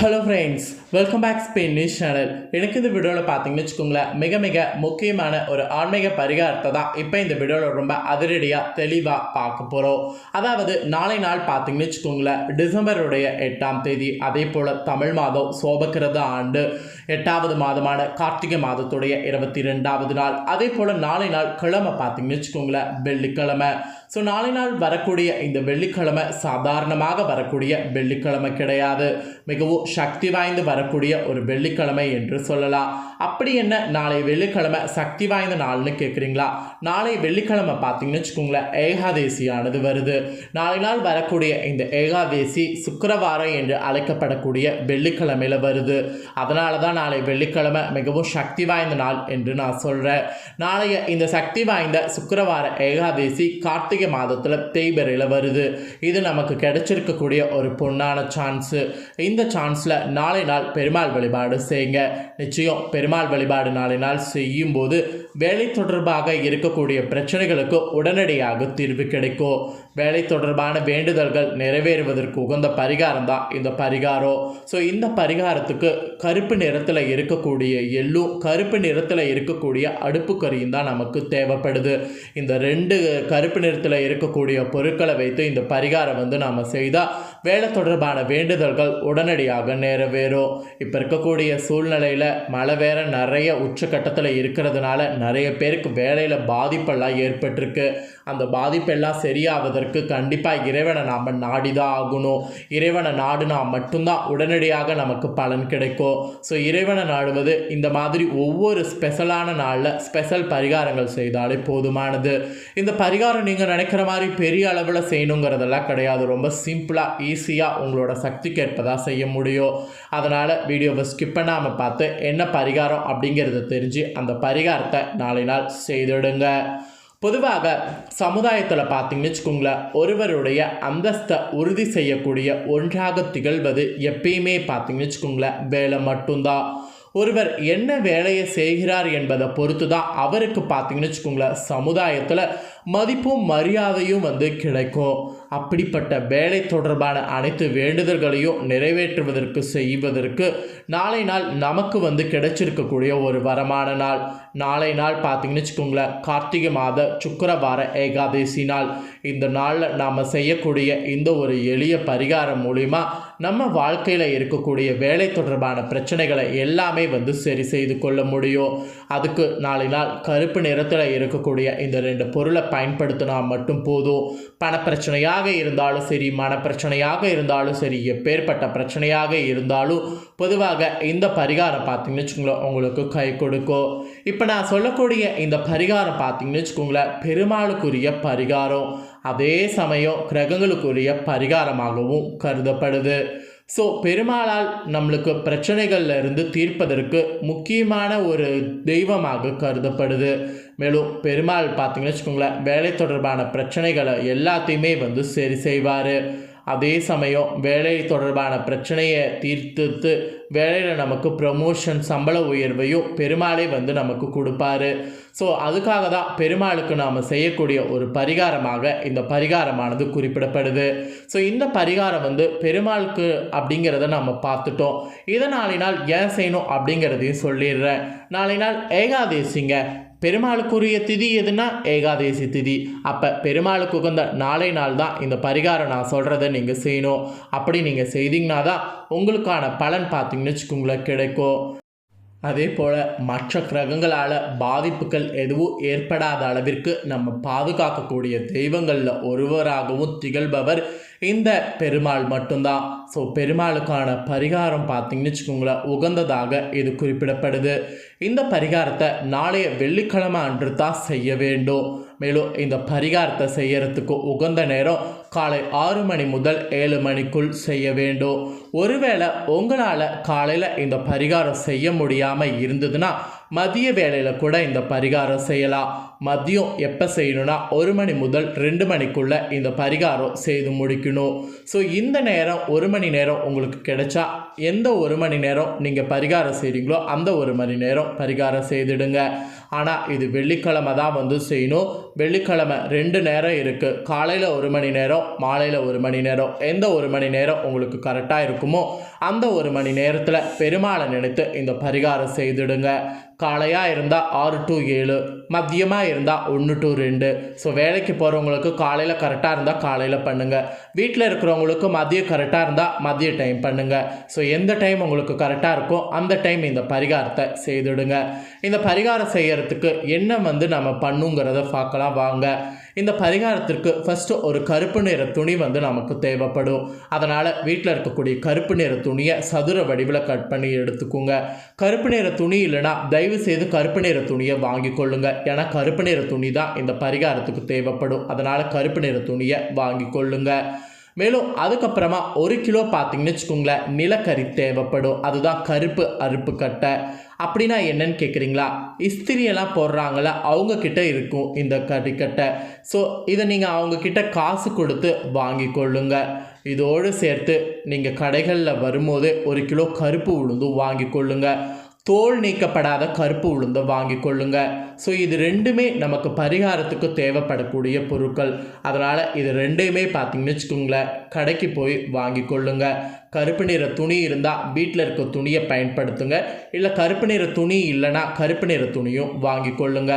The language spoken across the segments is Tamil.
Hello friends welcome back Spain news channel எனக்கு இந்த வீடியோவில் பார்த்தீங்கன்னு வச்சுக்கோங்களேன் மிக மிக முக்கியமான ஒரு ஆன்மீக பரிகாரத்தை தான் இப்போ இந்த வீடியோவில் ரொம்ப அதிரடியாக தெளிவாக பார்க்க போகிறோம் அதாவது நாளை நாள் பார்த்தீங்கன்னு வச்சுக்கோங்களேன் டிசம்பருடைய எட்டாம் தேதி அதே போல் தமிழ் மாதம் சோபக்கிரத ஆண்டு எட்டாவது மாதமான கார்த்திகை மாதத்துடைய இருபத்தி ரெண்டாவது நாள் அதே போல் நாளை நாள் கிழமை பார்த்தீங்கன்னு வச்சுக்கோங்களேன் வெள்ளிக்கிழமை. ஸோ நாளை நாள் வரக்கூடிய இந்த வெள்ளிக்கிழமை சாதாரணமாக வரக்கூடிய வெள்ளிக்கிழமை கிடையாது. மிகவும் சக்தி வாய்ந்து வரக்கூடிய ஒரு வெள்ளிக்கிழமை என்று சொல்லலாம். அப்படி என்ன? நாளை வெள்ளிக்கிழமை சக்தி வாய்ந்த நாள்னு கேட்குறீங்களா நாளை வெள்ளிக்கிழமை பார்த்தீங்கன்னு வச்சுக்கோங்களேன் ஏகாதேசியானது வருது. நாளை நாள் வரக்கூடிய இந்த ஏகாதேசி சுக்கரவாரம் என்று அழைக்கப்படக்கூடிய வெள்ளிக்கிழமையில் வருது. அதனால தான் நாளை வெள்ளிக்கிழமை மிகவும் சக்தி வாய்ந்த நாள் என்று நான் சொல்கிறேன் நாளைய இந்த சக்தி வாய்ந்த சுக்கரவார ஏகாதேசி கார்த்திகை மாதத்தில் தேய்பிரையில் வருது. இது நமக்கு கிடைச்சிருக்கக்கூடிய ஒரு பொன்னான சான்ஸு இந்த சான்ஸில் நாளை நாள் பெருமாள் வழிபாடு செய்யுங்க. நிச்சயம் பெருமாள் வழிபாடு நாளை நாள் செய்யும்போது வேலை தொடர்பாக இருக்கக்கூடிய பிரச்சனைகளுக்கு உடனடியாக தீர்வு கிடைக்கும். வேலை தொடர்பான வேண்டுதல்கள் நிறைவேறுவதற்கு உகந்த பரிகாரம் தான் இந்த பரிகாரம். ஸோ இந்த பரிகாரத்துக்கு கருப்பு நிறத்தில் இருக்கக்கூடிய எள்ளும் கருப்பு நிறத்தில் இருக்கக்கூடிய அடுப்பு கறியும் தான் நமக்கு தேவைப்படுது. இந்த ரெண்டு கருப்பு நிறத்தில் இருக்கக்கூடிய பொருட்களை வைத்து இந்த பரிகாரம் வந்து நாம் செய்தால் வேலை தொடர்பான வேண்டுதல்கள் உடனடியாக நிறைவேறும். இப்போ இருக்கக்கூடிய சூழ்நிலையில் மழை வேற நிறைய உச்சக்கட்டத்தில் இருக்கிறதுனால நிறைய பேருக்கு வேலையில் பாதிப்பெல்லாம் ஏற்பட்டிருக்கு. அந்த பாதிப்பெல்லாம் சரியாவதற்கு கண்டிப்பாக இறைவனை நாம் நாடி தான் ஆகணும். இறைவனை நாடுனா மட்டும்தான் உடனடியாக நமக்கு பலன் கிடைக்கும். ஸோ இறைவனை நாடுவது இந்த மாதிரி ஒவ்வொரு ஸ்பெஷலான நாளில் ஸ்பெஷல் பரிகாரங்கள் செய்தாலே போதுமானது. இந்த பரிகாரம் நீங்கள் நினைக்கிற மாதிரி பெரிய அளவில் செய்யணுங்கிறதெல்லாம் கிடையாது. ரொம்ப சிம்பிளாக ஈஸியாக உங்களோட சக்திக்கு ஏற்பதாக செய்ய முடியும் அதனால் வீடியோவை ஸ்கிப் பண்ணாமல் பார்த்து என்ன பரிகாரம் அப்படிங்கிறத தெரிஞ்சு அந்த பரிகாரத்தை நாளை நாள் செய்திடுங்க. பொதுவாக சமுதாயத்தில் பார்த்தீங்கன்னு வச்சுக்கோங்களேன் ஒருவருடைய அந்தஸ்தை உறுதி செய்யக்கூடிய ஒன்றாக திகழ்வது எப்பயுமே பார்த்தீங்கன்னு வச்சுக்கோங்களேன் வேலை மட்டும்தான். ஒருவர் என்ன வேலையை செய்கிறார் என்பதை பொறுத்து தான் அவருக்கு பார்த்தீங்கன்னு வச்சுக்கோங்களேன் சமுதாயத்தில் மதிப்பும் மரியாதையும் வந்து கிடைக்கும். அப்படிப்பட்ட வேலை தொடர்பான அனைத்து வேண்டுதல்களையும் நிறைவேற்றுவதற்கு செய்வதற்கு நாளை நாள் நமக்கு வந்து கிடைச்சிருக்கக்கூடிய ஒரு வரமான நாள். நாளை நாள் பார்த்தீங்கன்னு வச்சுக்கோங்களேன் கார்த்திகை மாத சுக்கரவார ஏகாதசி நாள். இந்த நாளில் நாம் செய்யக்கூடிய இந்த ஒரு எளிய பரிகாரம் மூலிமா நம்ம வாழ்க்கையில் இருக்கக்கூடிய வேலை தொடர்பான பிரச்சனைகளை எல்லாமே வந்து சரி செய்து கொள்ள முடியும். அதுக்கு நாளை நாள் கருப்பு நிறத்தில் இருக்கக்கூடிய இந்த ரெண்டு பொருளை பயன்படுத்தினா மட்டும் போதும். பணப்பிரச்சனையாக இருந்தாலும் சரி மனப்பிரச்சனையாக இருந்தாலும் சரி எப்பேற்பட்ட பிரச்சனையாக இருந்தாலும் பொதுவாக இந்த பரிகாரம் பார்த்தீங்கன்னு வச்சுக்கோங்களேன் உங்களுக்கு கை கொடுக்கும். இப்போ இப்போ நான் சொல்லக்கூடிய இந்த பரிகாரம் பார்த்தீங்கன்னு வச்சுக்கோங்களேன் பெருமாளுக்குரிய பரிகாரம். அதே சமயம் கிரகங்களுக்குரிய பரிகாரமாகவும் கருதப்படுது. ஸோ பெருமாளால் நம்மளுக்கு பிரச்சனைகள்ல இருந்து தீர்ப்பதற்கு முக்கியமான ஒரு தெய்வமாக கருதப்படுது. மேலும் பெருமாள் பார்த்தீங்கன்னு வச்சுக்கோங்களேன் வேலை தொடர்பான பிரச்சனைகளை எல்லாத்தையுமே வந்து சரி செய்வார். அதே சமயம் வேலை தொடர்பான பிரச்சனையை தீர்த்துத்து வேலையில் நமக்கு ப்ரமோஷன் சம்பள உயர்வையும் பெருமாளே வந்து நமக்கு கொடுப்பாரு. ஸோ அதுக்காக தான் பெருமாளுக்கு நாம் செய்யக்கூடிய ஒரு பரிகாரமாக இந்த பரிகாரமானது குறிப்பிடப்படுது. ஸோ இந்த பரிகாரம் வந்து பெருமாளுக்கு அப்படிங்கிறத நம்ம பார்த்துட்டோம். இதை நாளை நாள் ஏன் செய்யணும் அப்படிங்கிறதையும் சொல்லிடுறேன். நாளை நாள் ஏகாதேசிங்க பெருமாளுக்குரிய திதி எதுனா ஏகாதேசி திதி. அப்போ பெருமாளுக்கு உகந்த நாளை நாள் தான் இந்த பரிகாரம் நான் சொல்கிறத நீங்கள் செய்யணும். அப்படி நீங்கள் செய்தீங்கன்னா தான் உங்களுக்கான பலன் பார்த்தீங்கன்னு வச்சுக்கோங்களேன் கிடைக்கும். அதே போல் மற்ற கிரகங்களால் பாதிப்புகள் எதுவும் ஏற்படாத அளவிற்கு நம்ம பாதுகாக்கக்கூடிய தெய்வங்களில் ஒருவராகவும் திகழ்பவர் இந்த பெருமாள் மட்டும்தான். ஸோ பெருமாளுக்கான பரிகாரம் பார்த்தீங்கன்னு வச்சுக்கோங்களேன் உகந்ததாக இது குறிப்பிடப்படுது. இந்த பரிகாரத்தை நாளைய வெள்ளிக்கிழமை அன்று தான் செய்ய வேண்டும். மேலும் இந்த பரிகாரத்தை செய்யறதுக்கு உகந்த நேரம் காலை ஆறு மணி முதல் ஏழு மணிக்குள் செய்ய வேண்டும். ஒருவேளை உங்களால் காலையில் இந்த பரிகாரம் செய்ய முடியாமல் இருந்ததுன்னா மதிய வேளையில் கூட இந்த பரிகாரம் செய்யலாம். மதியம் எப்போ செய்யணும்னா ஒரு மணி முதல் ரெண்டு மணிக்குள்ளே இந்த பரிகாரம் செய்து முடிக்கணும். ஸோ இந்த நேரம் ஒரு மணி நேரம் உங்களுக்கு கிடைச்சா எந்த ஒரு மணி நேரம் நீங்கள் பரிகாரம் செய்கிறீங்களோ அந்த ஒரு மணி நேரம் பரிகாரம் செய்துடுங்க. ஆனால் இது வெள்ளிக்கிழமை தான் வந்து செய்யணும். வெள்ளிக்கிழமை ரெண்டு நேரம் இருக்குது காலையில் ஒரு மணி நேரம் மாலையில் ஒரு மணி நேரம். எந்த ஒரு மணி நேரம் உங்களுக்கு கரெக்டாக இருக்குமோ அந்த ஒரு மணி நேரத்தில் பெருமாளை நினைத்து இந்த பரிகாரம் செய்துடுங்க. காலையாக இருந்தால் ஆறு டு ஏழு மதியமாக இருந்தால் ஒன்று டு ரெண்டு. ஸோ வேலைக்கு போகிறவங்களுக்கு காலையில் கரெக்டாக இருந்தால் காலையில் பண்ணுங்கள் வீட்டில் இருக்கிறவங்களுக்கு மதியம் கரெக்டாக இருந்தால் மதிய டைம் பண்ணுங்கள் ஸோ எந்த டைம் உங்களுக்கு கரெக்டாக இருக்கோ அந்த டைம் இந்த பரிகாரத்தை செய்துடுங்க. இந்த பரிகாரம் செய்கிறதுக்கு என்ன வந்து நம்ம பண்ணுங்கிறத பார்க்கலாம். வாங்க. இந்த பரிகாரத்திற்கு ஃபஸ்ட்டு ஒரு கருப்பு நிற துணி வந்து நமக்கு தேவைப்படும். அதனால் வீட்டில் இருக்கக்கூடிய கருப்பு நிற துணியை சதுர வடிவில் கட் பண்ணி எடுத்துக்கோங்க. கருப்பு நிற துணி இல்லைன்னா தயவு செய்து கருப்பு நிற துணியை வாங்கி கொள்ளுங்க. ஏன்னா கருப்பு நிற துணி தான் இந்த பரிகாரத்துக்கு தேவைப்படும். அதனால் கருப்பு நிற துணியை வாங்கி கொள்ளுங்கள் மேலும் அதுக்கப்புறமா ஒரு கிலோ பார்த்தீங்கன்னு வச்சுக்கோங்களேன் நிலக்கரி தேவைப்படும். அதுதான் கருப்பு அறுப்பு கட்டை. அப்படின்னா என்னன்னு கேட்குறீங்களா இஸ்திரியெல்லாம் போடுறாங்கள அவங்கக்கிட்ட இருக்கும் இந்த கறிக்கட்டை ஸோ இதை நீங்கள் அவங்கக்கிட்ட காசு கொடுத்து வாங்கி கொள்ளுங்க. இதோடு சேர்த்து நீங்கள் கடைகளில் வரும்போது ஒரு கிலோ கருப்பு உளுந்தும் வாங்கி கொள்ளுங்கள் தோல் நீக்கப்படாத கருப்பு உளுந்தை வாங்கி கொள்ளுங்க. ஸோ இது ரெண்டுமே நமக்கு பரிகாரத்துக்கு தேவைப்படக்கூடிய பொருட்கள். அதனால் இது ரெண்டையுமே பார்த்தீங்கன்னு வச்சுக்கோங்களேன் கடைக்கு போய் வாங்கி கொள்ளுங்க. கருப்பு நிற துணி இருந்தால் வீட்டில் இருக்க துணியை பயன்படுத்துங்க. இல்லை கருப்பு நிற துணி இல்லைன்னா கருப்பு நிற துணியும் வாங்கி கொள்ளுங்க.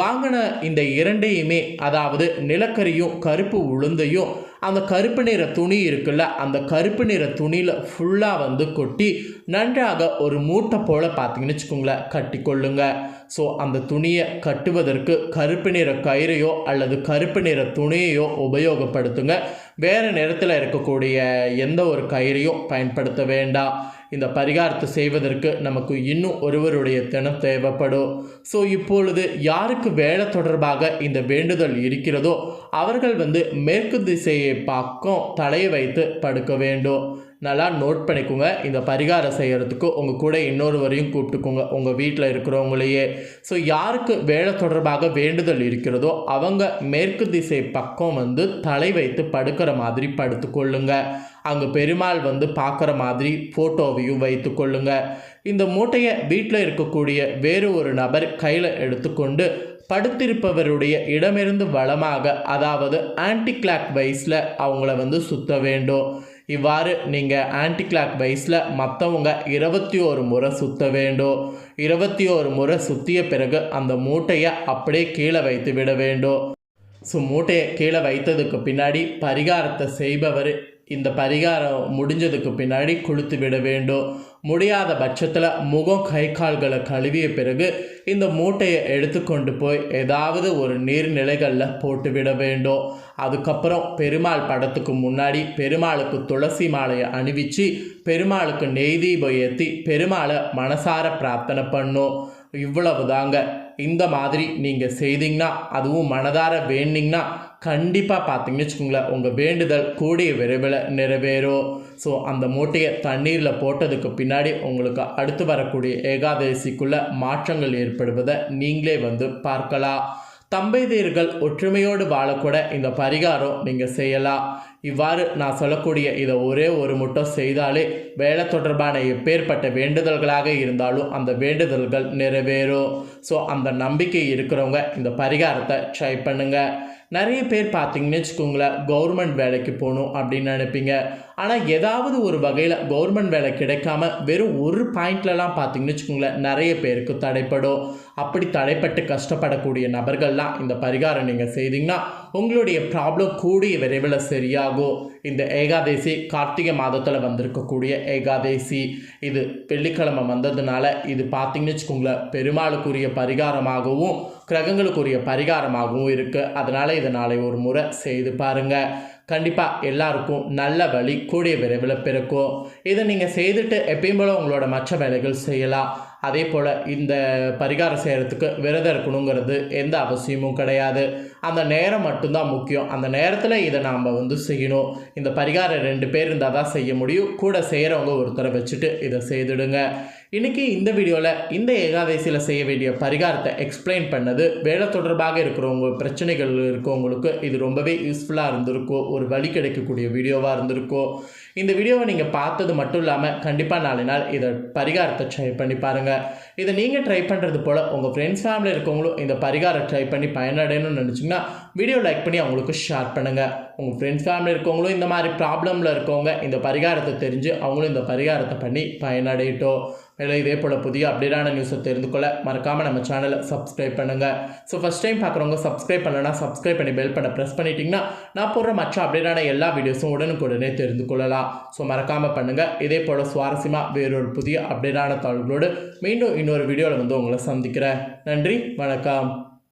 வாங்கின இந்த இரண்டையுமே அதாவது நிலக்கரியும் கருப்பு உளுந்தையும் அந்த கருப்பு நிற துணி இருக்குல்ல அந்த கருப்பு நிற துணியில் ஃபுல்லாக வந்து கொட்டி நன்றாக ஒரு மூட்டை போல் பார்த்தீங்கன்னு வச்சுக்கோங்களேன் கட்டி கொள்ளுங்க. ஸோ அந்த துணியை கட்டுவதற்கு கருப்பு நிற கயிறையோ அல்லது கருப்பு நிற துணியையோ உபயோகப்படுத்துங்க. வேறு நிறத்தில் இருக்கக்கூடிய எந்த ஒரு கயிறையும் பயன்படுத்த வேண்டாம். இந்த பரிகாரத்தை செய்வதற்கு நமக்கு இன்னும் ஒருவருடைய தினம் தேவைப்படும். ஸோ இப்பொழுது யாருக்கு வேலை தொடர்பாக இந்த வேண்டுதல் இருக்கிறதோ அவர்கள் வந்து மேற்கு திசையை பக்கம் தலையை வைத்து படுக்க வேண்டும். நல்லா நோட் பண்ணிக்கோங்க. இந்த பரிகாரம் செய்கிறதுக்கு உங்கள் கூட இன்னொருவரையும் கூப்பிட்டுக்கோங்க. உங்கள் வீட்டில் இருக்கிறவங்களையே. ஸோ யாருக்கு வேலை தொடர்பாக வேண்டுதல் இருக்கிறதோ அவங்க மேற்கு திசை பக்கம் வந்து தலை வைத்து படுக்கிற மாதிரி படுத்துக்கொள்ளுங்க. அங்கே பெருமாள் வந்து பார்க்குற மாதிரி ஃபோட்டோவையும் வைத்து கொள்ளுங்க இந்த மூட்டையை வீட்டில் இருக்கக்கூடிய வேறு ஒரு நபர் கையில் எடுத்துக்கொண்டு படுத்திருப்பவருடைய இடமிருந்து வளமாக அதாவது ஆன்டி கிளாக் வைஸில் அவங்கள வந்து சுத்த வேண்டும். இவ்வாறு நீங்கள் ஆன்டி கிளாக் வைஸில் மற்றவங்க இருபத்தி ஒரு முறை சுத்த வேண்டும். இருபத்தி ஒரு முறை சுற்றிய பிறகு அந்த மூட்டையை அப்படியே கீழே வைத்து விட வேண்டும். ஸோ மூட்டையை கீழே வைத்ததுக்கு பின்னாடி பரிகாரத்தை செய்பவர் இந்த பரிகாரம் முடிஞ்சதுக்கு பின்னாடி கொளுத்து விட வேண்டும். முடியாத பட்சத்தில் முகம் கை கால்களை கழுவிய பிறகு இந்த மூட்டையை எடுத்துக்கொண்டு போய் ஏதாவது ஒரு நீர்நிலைகளில் போட்டு விட வேண்டும். அதுக்கப்புறம் பெருமாள் படத்துக்கு முன்னாடி பெருமாளுக்கு துளசி மாலையை அணிவிச்சு பெருமாளுக்கு நெய் தீபம் ஏற்றி பெருமாளை மனசார பிரார்த்தனை பண்ணும். இவ்வளவு தாங்க இந்த மாதிரி நீங்கள் செய்தீங்கன்னா அதுவும் மனதார வேண்டிங்கன்னா கண்டிப்பாக பார்த்தீங்கன்னு வச்சுக்கோங்களேன் உங்கள் வேண்டுதல் கூடிய விரைவில் நிறைவேறும். ஸோ அந்த மூட்டையை தண்ணீரில் போட்டதுக்கு பின்னாடி உங்களுக்கு அடுத்து வரக்கூடிய ஏகாதசிக்குள்ளே மாற்றங்கள் ஏற்படுவதை நீங்களே வந்து பார்க்கலாம். தம்பதியர்கள் ஒற்றுமையோடு வாழக்கூட இந்த பரிகாரம் நீங்கள் செய்யலாம். இவ்வாறு நான் சொல்லக்கூடிய இதை ஒரே ஒரு முட்டம் செய்தாலே வேலை தொடர்பான எப்பேற்பட்ட வேண்டுதல்களாக இருந்தாலும் அந்த வேண்டுதல்கள் நிறைவேறும். ஸோ அந்த நம்பிக்கை இருக்கிறவங்க இந்த பரிகாரத்தை ட்ரை பண்ணுங்கள் நிறைய பேர் பார்த்தீங்கன்னு வச்சுக்கோங்களேன் கவர்மெண்ட் வேலைக்கு போகணும் அப்படின்னு நினைப்பீங்க. ஆனால் ஏதாவது ஒரு வகையில் கவர்மெண்ட் வேலை கிடைக்காம வெறும் ஒரு பாயிண்ட்லலாம் பார்த்தீங்கன்னு வச்சுக்கோங்களேன் நிறைய பேருக்கு தடைப்படும். அப்படி தடைப்பட்டு கஷ்டப்படக்கூடிய நபர்கள்லாம் இந்த பரிகாரம் நீங்கள் செய்தீங்கன்னா உங்களுடைய ப்ராப்ளம் கூடிய விரைவில் சரியாகும். இந்த ஏகாதேசி கார்த்திகை மாதத்தில் வந்திருக்கக்கூடிய ஏகாதேசி இது வெள்ளிக்கிழமை வந்ததுனால இது பார்த்தீங்கன்னு வச்சுக்கோங்களேன் பெருமாளுக்குரிய பரிகாரமாகவும் கிரகங்களுக்குரிய பரிகாரமாகவும் இருக்குது அதனால் இதை நாளை ஒரு முறை செய்து பாருங்கள் கண்டிப்பாக எல்லாருக்கும் நல்ல வழி கூடிய விரைவில் பிறக்கும். இதை நீங்கள் செய்துட்டு எப்பயும் போல் உங்களோட மற்ற வேலைகள் செய்யலாம். அதே போல் இந்த பரிகாரம் செய்கிறதுக்கு விரதம் இருக்கணுங்கிறது எந்த அவசியமும் கிடையாது. அந்த நேரம் மட்டும்தான் முக்கியம். அந்த நேரத்தில் இதை நாம் வந்து செய்யணும். இந்த பரிகாரம் ரெண்டு பேர் இருந்தால் தான் செய்ய முடியும். கூட செய்கிறவங்க ஒருத்தரை வச்சுட்டு இதை செய்துடுங்க. இன்றைக்கி இந்த வீடியோவில் இந்த ஏகாதசியில் செய்ய வேண்டிய பரிகாரத்தை எக்ஸ்பிளைன் பண்ணது வேலை தொடர்பாக இருக்கிறவங்க பிரச்சனைகள் இருக்கவங்களுக்கு இது ரொம்பவே யூஸ்ஃபுல்லாக இருந்திருக்கோ ஒரு வழி கிடைக்கக்கூடிய வீடியோவாக இருந்திருக்கோ இந்த வீடியோவை நீங்கள் பார்த்தது மட்டும் இல்லாமல் கண்டிப்பாக நாளை நாள் இதை பரிகாரத்தை ட்ரை பண்ணி பாருங்கள் இதை நீங்கள் ட்ரை பண்ணுறது போல் உங்கள் ஃப்ரெண்ட்ஸ் ஃபேமிலி இருக்கவங்களும் இந்த பரிகாரம் ட்ரை பண்ணி பயனடையணும்னு நினச்சிங்கன்னா வீடியோ லைக் பண்ணி அவங்களுக்கு ஷேர் பண்ணுங்கள் உங்கள் ஃப்ரெண்ட்ஸ் ஃபேமிலி இருக்கவங்களும் இந்த மாதிரி ப்ராப்ளமில் இருக்கவங்க இந்த பரிகாரத்தை தெரிஞ்சு அவங்களும் இந்த பரிகாரத்தை பண்ணி பயனடையட்டும். மேலும் இதே போல் புதிய அப்டேட்டான நியூஸை தெரிந்து கொள்ள மறக்காமல் நம்ம சேனலை சப்ஸ்கிரைப் பண்ணுங்கள் ஸோ ஃபஸ்ட் டைம் பார்க்குறவங்க சப்ஸ்கிரைப் பண்ணலன்னா சப்ஸ்கிரைப் பண்ணி பெல் பண்ண ப்ரெஸ் பண்ணிட்டிங்கன்னா நான் போடுற மற்ற அப்டேட்டான எல்லா வீடியோஸும் உடனுக்குடனே தெரிந்து கொள்ளலாம். ஸோ மறக்காமல் பண்ணுங்கள் இதே போல் சுவாரஸ்யமாக வேறொரு புதிய அப்டேட்டான தகவல்களோடு மீண்டும் இன்னொரு வீடியோவில் வந்து உங்களை சந்திக்கிறேன். நன்றி வணக்கம்.